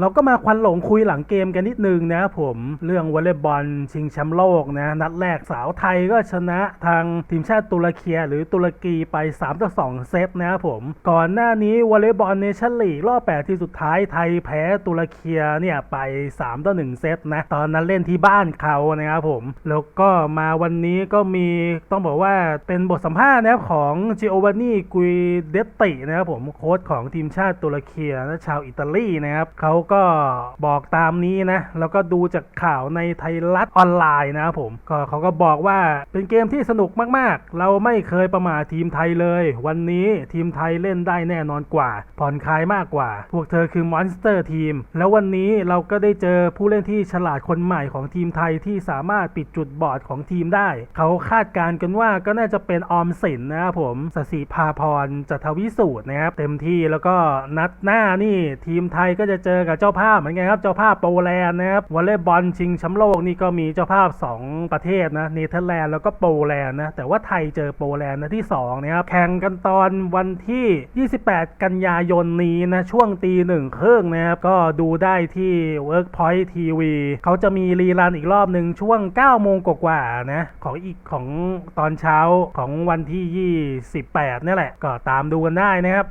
เราก็มาควันหลงคุยหลังเกมกันนิดนึงนะครับผมเรื่องวอลเลย์บอลชิงแชมป์โลกนะนัดแรกสาวไทยก็ชนะทางทีมชาติตุรเคียหรือตุรกีไป3ต่อ2เซตนะครับผม ก่อนหน้านี้วอลเลย์บอลเนชั่นลีกรอบ8ที่สุดท้ายไทยแพ้ตุรเคียเนี่ยไป3ต่อ1เซตนะตอนนั้นเล่นที่บ้านเขานะครับผม แล้วก็มาวันนี้ก็มีต้องบอกว่าเป็นบทสัมภาษณ์นะครับของจิโอวานีกุยเดตตินะครับผมโค้ชของทีมชาติตุรเคียและชาวอิตาลีนะครับเขาก็บอกตามนี้นะ แล้วก็ดูจากข่าวในไทยรัฐออนไลน์นะครับผมก็เขาก็บอกว่าเป็นเกมที่สนุกมากๆ เราไม่เคยประมาททีมไทยเลย วันนี้ทีมไทยเล่นได้แน่นอนกว่า ผ่อนคลายมากกว่า พวกเธอคือมอนสเตอร์ทีม แล้ววันนี้เราก็ได้เจอผู้เล่นที่ฉลาดคนใหม่ของทีมไทยที่สามารถปิดจุดบอดของทีมได้ เขาคาดการณ์กันว่าก็น่าจะเป็นออมสินนะครับผมสศิภาพรจัทวิสูตรนะครับเต็มที่แล้วก็นัดหน้านี่ทีมไทยก็จะเจอกับเจ้าภาพเหมือนกันครับ เจ้าภาพโปแลนด์นะครับวอลเลย์บอลชิงแชมป์โลกนี่ก็มีเจ้าภาพ 2 ประเทศนะเนเธอร์แลนด์แล้วก็โปแลนด์นะแต่ว่าไทยเจอโปแลนด์นะที่2นะครับแข่งกันตอนวันที่ 28 กันยายนนี้นะช่วงตีหนึ่งครึ่งนะครับก็ดูได้ที่ Workpoint TV เขาจะมีรีรันอีกรอบหนึ่งช่วง 9 โมงกว่าๆนะของอีกของตอนเช้าของวันที่ 28นี่แหละ ก็ตามดูกันได้นะครับ